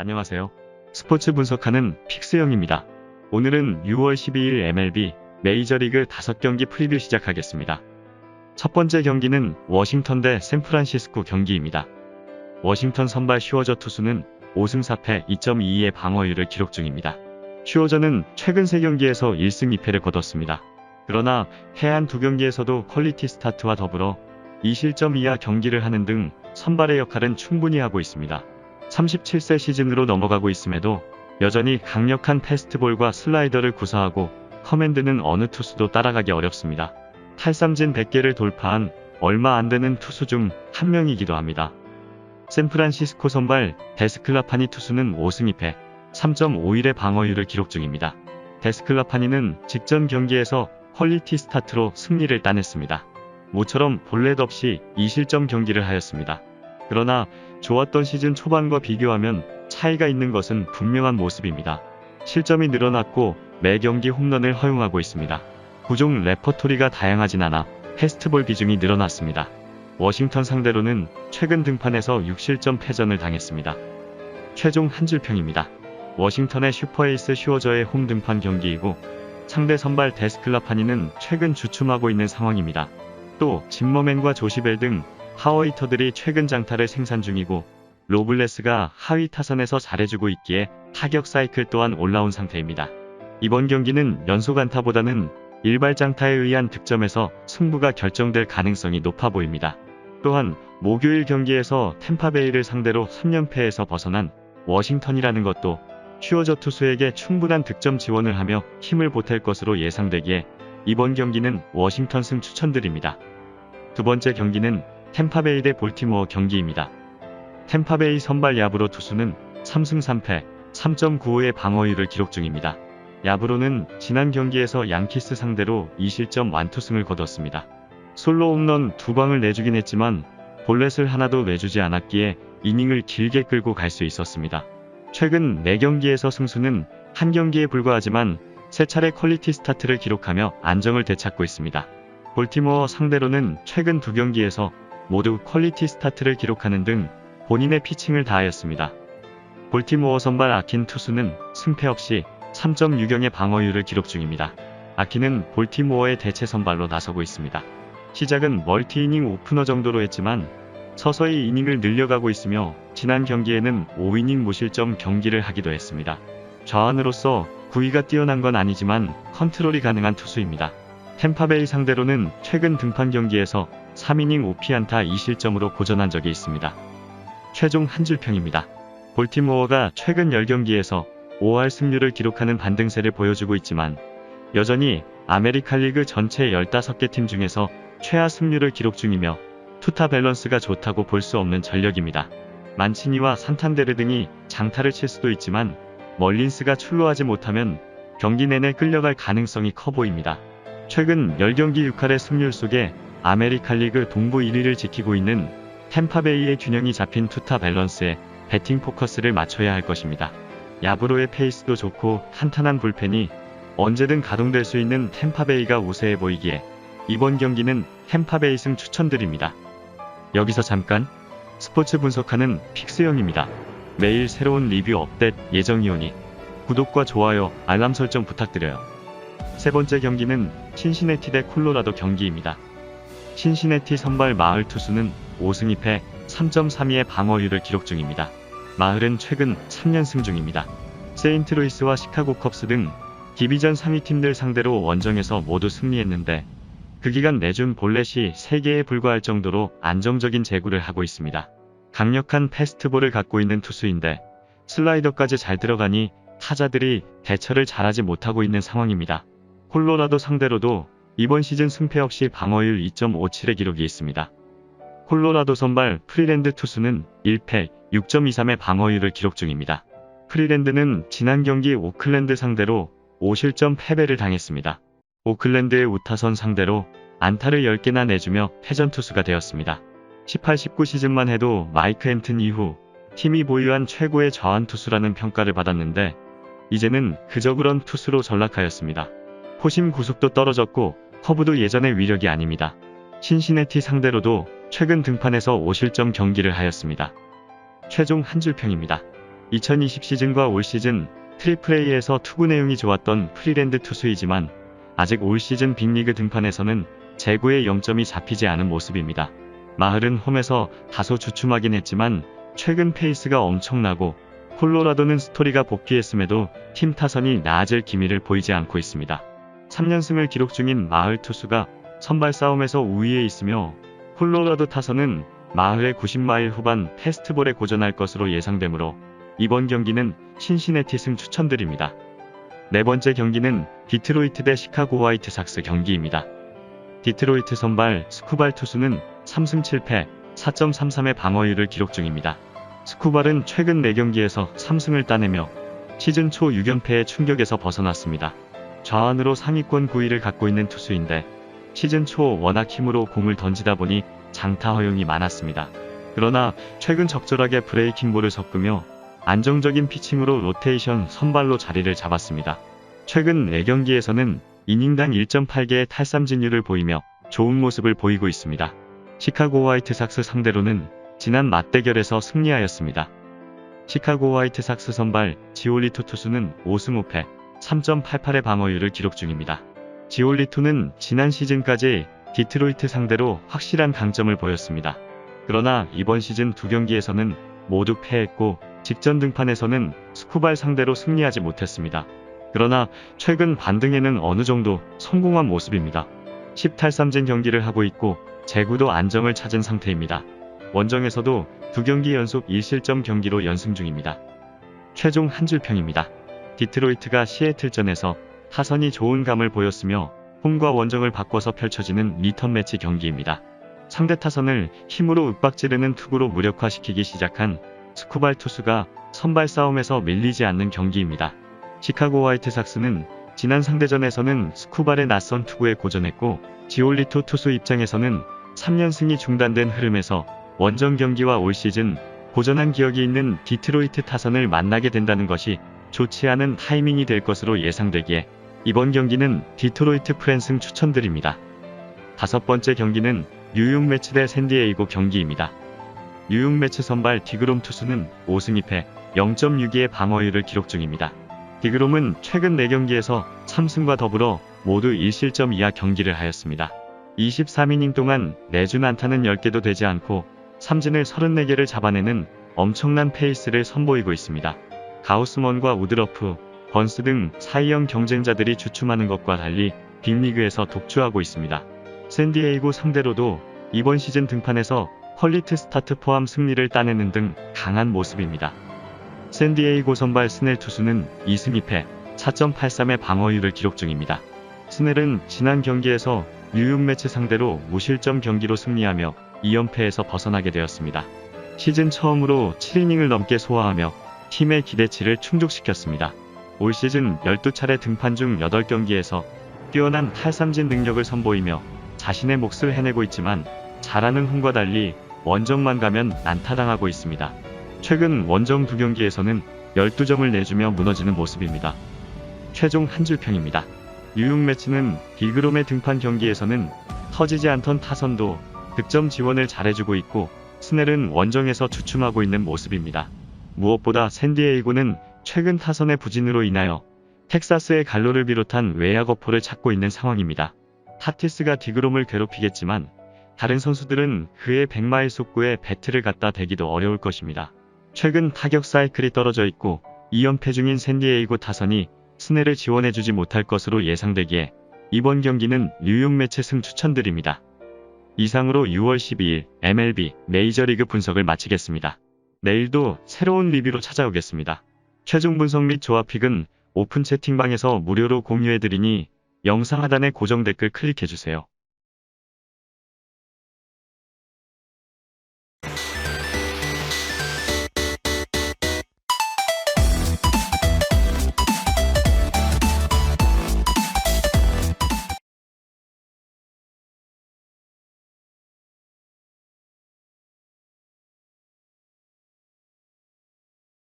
안녕하세요. 스포츠 분석하는 픽스형입니다. 오늘은 6월 12일 MLB 메이저리그 5경기 프리뷰 시작하겠습니다. 첫 번째 경기는 워싱턴 대 샌프란시스코 경기입니다. 워싱턴 선발 슈어저 투수는 5승 4패 2.22의 방어율을 기록 중입니다. 슈어저는 최근 3경기에서 1승 2패를 거뒀습니다. 그러나 해안 두 경기에서도 퀄리티 스타트와 더불어 2실점 이하 경기를 하는 등 선발의 역할은 충분히 하고 있습니다. 37세 시즌으로 넘어가고 있음에도 여전히 강력한 패스트볼과 슬라이더를 구사하고 커맨드는 어느 투수도 따라가기 어렵습니다. 탈삼진 100개를 돌파한 얼마 안 되는 투수 중 한 명이기도 합니다. 샌프란시스코 선발 데스클라파니 투수는 5승 2패 3.51의 방어율을 기록 중입니다. 데스클라파니는 직전 경기에서 퀄리티 스타트로 승리를 따냈습니다. 모처럼 볼넷 없이 2실점 경기를 하였습니다. 그러나 좋았던 시즌 초반과 비교하면 차이가 있는 것은 분명한 모습입니다. 실점이 늘어났고 매 경기 홈런을 허용하고 있습니다. 구종 레퍼토리가 다양하진 않아 패스트볼 비중이 늘어났습니다. 워싱턴 상대로는 최근 등판에서 6실점 패전을 당했습니다. 최종 한 줄평입니다. 워싱턴의 슈퍼에이스 슈어저의 홈 등판 경기이고 상대 선발 데스클라파니는 최근 주춤하고 있는 상황입니다. 또 짐머맨과 조시벨 등 하워이터들이 최근 장타를 생산 중이고 로블레스가 하위 타선에서 잘해주고 있기에 타격 사이클 또한 올라온 상태입니다. 이번 경기는 연속 안타보다는 일발 장타에 의한 득점에서 승부가 결정될 가능성이 높아 보입니다. 또한 목요일 경기에서 템파베이를 상대로 3연패에서 벗어난 워싱턴이라는 것도 슈어저 투수에게 충분한 득점 지원을 하며 힘을 보탤 것으로 예상되기에 이번 경기는 워싱턴 승 추천드립니다. 두 번째 경기는 템파베이 대 볼티모어 경기입니다. 템파베이 선발 야브로 투수는 3승 3패 3.95의 방어율을 기록 중입니다. 야브로는 지난 경기에서 양키스 상대로 2실점 완투승을 거뒀습니다. 솔로 홈런 두 방을 내주긴 했지만 볼넷을 하나도 내주지 않았기에 이닝을 길게 끌고 갈 수 있었습니다. 최근 4경기에서 승수는 한 경기에 불과하지만 세 차례 퀄리티 스타트를 기록하며 안정을 되찾고 있습니다. 볼티모어 상대로는 최근 두 경기에서 모두 퀄리티 스타트를 기록하는 등 본인의 피칭을 다하였습니다. 볼티모어 선발 아킨 투수는 승패 없이 3.6경의 방어율을 기록 중입니다. 아킨은 볼티모어의 대체 선발로 나서고 있습니다. 시작은 멀티이닝 오프너 정도로 했지만 서서히 이닝을 늘려가고 있으며 지난 경기에는 5이닝 무실점 경기를 하기도 했습니다. 좌완으로서 구위가 뛰어난 건 아니지만 컨트롤이 가능한 투수입니다. 템파베이 상대로는 최근 등판 경기에서 3이닝 5피안타 2실점으로 고전한 적이 있습니다. 최종 한 줄평입니다. 볼티모어가 최근 10경기에서 5할 승률을 기록하는 반등세를 보여주고 있지만 여전히 아메리칸 리그 전체 15개 팀 중에서 최하 승률을 기록 중이며 투타 밸런스가 좋다고 볼 수 없는 전력입니다. 만치니와 산탄데르 등이 장타를 칠 수도 있지만 멀린스가 출루하지 못하면 경기 내내 끌려갈 가능성이 커 보입니다. 최근 10경기 6할의 승률 속에 아메리칸 리그 동부 1위를 지키고 있는 템파베이의 균형이 잡힌 투타 밸런스에 배팅 포커스를 맞춰야 할 것입니다. 야브로의 페이스도 좋고 탄탄한 불펜이 언제든 가동될 수 있는 템파베이가 우세해 보이기에 이번 경기는 템파베이 승 추천드립니다. 여기서 잠깐 스포츠 분석하는 픽스형입니다. 매일 새로운 리뷰 업데이트 예정이오니 구독과 좋아요, 알람 설정 부탁드려요. 세 번째 경기는 신시내티 대 콜로라도 경기입니다. 신시내티 선발 마을 투수는 5승 2패 3.32의 방어율을 기록 중입니다. 마을은 최근 3연승 중입니다. 세인트루이스와 시카고 컵스 등 디비전 상위 팀들 상대로 원정에서 모두 승리했는데 그 기간 내준 볼넷이 3개에 불과할 정도로 안정적인 제구를 하고 있습니다. 강력한 패스트볼을 갖고 있는 투수인데 슬라이더까지 잘 들어가니 타자들이 대처를 잘하지 못하고 있는 상황입니다. 콜로라도 상대로도 이번 시즌 승패 없이 방어율 2.57의 기록이 있습니다. 콜로라도 선발 프리랜드 투수는 1패 6.23의 방어율을 기록 중입니다. 프리랜드는 지난 경기 오클랜드 상대로 5실점 패배를 당했습니다. 오클랜드의 우타선 상대로 안타를 10개나 내주며 패전 투수가 되었습니다. 18-19 시즌만 해도 마이크 햄튼 이후 팀이 보유한 최고의 좌완 투수라는 평가를 받았는데 이제는 그저 그런 투수로 전락하였습니다. 포심 구속도 떨어졌고 커브도 예전의 위력이 아닙니다. 신시내티 상대로도 최근 등판에서 5실점 경기를 하였습니다. 최종 한 줄평입니다. 2020 시즌과 올 시즌 트리플 A에서 투구 내용이 좋았던 프리랜드 투수이지만 아직 올 시즌 빅리그 등판에서는 제구의 0점이 잡히지 않은 모습입니다. 마흘은 홈에서 다소 주춤하긴 했지만 최근 페이스가 엄청나고 콜로라도는 스토리가 복귀했음에도 팀 타선이 나아질 기미를 보이지 않고 있습니다. 3연승을 기록 중인 마을 투수가 선발 싸움에서 우위에 있으며 콜로라도 타선은 마을의 90마일 후반 테스트볼에 고전할 것으로 예상되므로 이번 경기는 신시내티 승 추천드립니다. 네 번째 경기는 디트로이트 대 시카고 화이트삭스 경기입니다. 디트로이트 선발 스쿠발 투수는 3승 7패 4.33의 방어율을 기록 중입니다. 스쿠발은 최근 4경기에서 3승을 따내며 시즌 초 6연패의 충격에서 벗어났습니다. 좌완으로 상위권 9위를 갖고 있는 투수인데 시즌 초 워낙 힘으로 공을 던지다 보니 장타 허용이 많았습니다. 그러나 최근 적절하게 브레이킹볼을 섞으며 안정적인 피칭으로 로테이션 선발로 자리를 잡았습니다. 최근 4경기에서는 이닝당 1.8개의 탈삼진율을 보이며 좋은 모습을 보이고 있습니다. 시카고 화이트삭스 상대로는 지난 맞대결에서 승리하였습니다. 시카고 화이트삭스 선발 지올리토 투수는 5승 5패 3.88의 방어율을 기록 중입니다. 지올리토는 지난 시즌까지 디트로이트 상대로 확실한 강점을 보였습니다. 그러나 이번 시즌 두 경기에서는 모두 패했고 직전 등판에서는 스쿠발 상대로 승리하지 못했습니다. 그러나 최근 반등에는 어느 정도 성공한 모습입니다. 10탈삼진 경기를 하고 있고 제구도 안정을 찾은 상태입니다. 원정에서도 두 경기 연속 1실점 경기로 연승 중입니다. 최종 한 줄평입니다. 디트로이트가 시애틀전에서 타선이 좋은 감을 보였으며 홈과 원정을 바꿔서 펼쳐지는 리턴 매치 경기입니다. 상대 타선을 힘으로 윽박지르는 투구로 무력화시키기 시작한 스쿠발 투수가 선발 싸움에서 밀리지 않는 경기입니다. 시카고 화이트삭스는 지난 상대전에서는 스쿠발의 낯선 투구에 고전했고 지올리토 투수 입장에서는 3연승이 중단된 흐름에서 원정 경기와 올 시즌 고전한 기억이 있는 디트로이트 타선을 만나게 된다는 것이 좋지 않은 타이밍이 될 것으로 예상되기에 이번 경기는 디트로이트 프랜승 추천드립니다. 다섯 번째 경기는 뉴욕 매치 대 샌디에이고 경기입니다. 뉴욕 매치 선발 디그롬 투수는 5승 2패 0.62의 방어율을 기록 중입니다. 디그롬은 최근 4경기에서 3승과 더불어 모두 1실점 이하 경기를 하였습니다. 23이닝 동안 내준 안타는 10개도 되지 않고 삼진을 34개를 잡아내는 엄청난 페이스를 선보이고 있습니다. 가우스먼과 우드러프, 번스 등 사이형 경쟁자들이 주춤하는 것과 달리 빅리그에서 독주하고 있습니다. 샌디에이고 상대로도 이번 시즌 등판에서 퀄리트 스타트 포함 승리를 따내는 등 강한 모습입니다. 샌디에이고 선발 스넬 투수는 2승 2패 4.83의 방어율을 기록 중입니다. 스넬은 지난 경기에서 뉴욕 매치 상대로 무실점 경기로 승리하며 2연패에서 벗어나게 되었습니다. 시즌 처음으로 7이닝을 넘게 소화하며 팀의 기대치를 충족시켰습니다. 올 시즌 12차례 등판 중 8경기에서 뛰어난 탈삼진 능력을 선보이며 자신의 몫을 해내고 있지만 잘하는 홈과 달리 원정만 가면 난타당하고 있습니다. 최근 원정 두 경기에서는 12점을 내주며 무너지는 모습입니다. 최종 한 줄평입니다. 뉴욕 매치는 비그롬의 등판 경기에서는 터지지 않던 타선도 득점 지원을 잘해주고 있고 스넬은 원정에서 주춤하고 있는 모습입니다. 무엇보다 샌디에이고는 최근 타선의 부진으로 인하여 텍사스의 갈로를 비롯한 외야 어포를 찾고 있는 상황입니다. 타티스가 디그롬을 괴롭히겠지만 다른 선수들은 그의 100마일 속구에 배트를 갖다 대기도 어려울 것입니다. 최근 타격 사이클이 떨어져 있고 2연패 중인 샌디에이고 타선이 스넬을 지원해주지 못할 것으로 예상되기에 이번 경기는 뉴욕 매체 승 추천드립니다. 이상으로 6월 12일 MLB 메이저리그 분석을 마치겠습니다. 내일도 새로운 리뷰로 찾아오겠습니다. 최종 분석 및 조합픽은 오픈 채팅방에서 무료로 공유해드리니 영상 하단의 고정 댓글 클릭해주세요.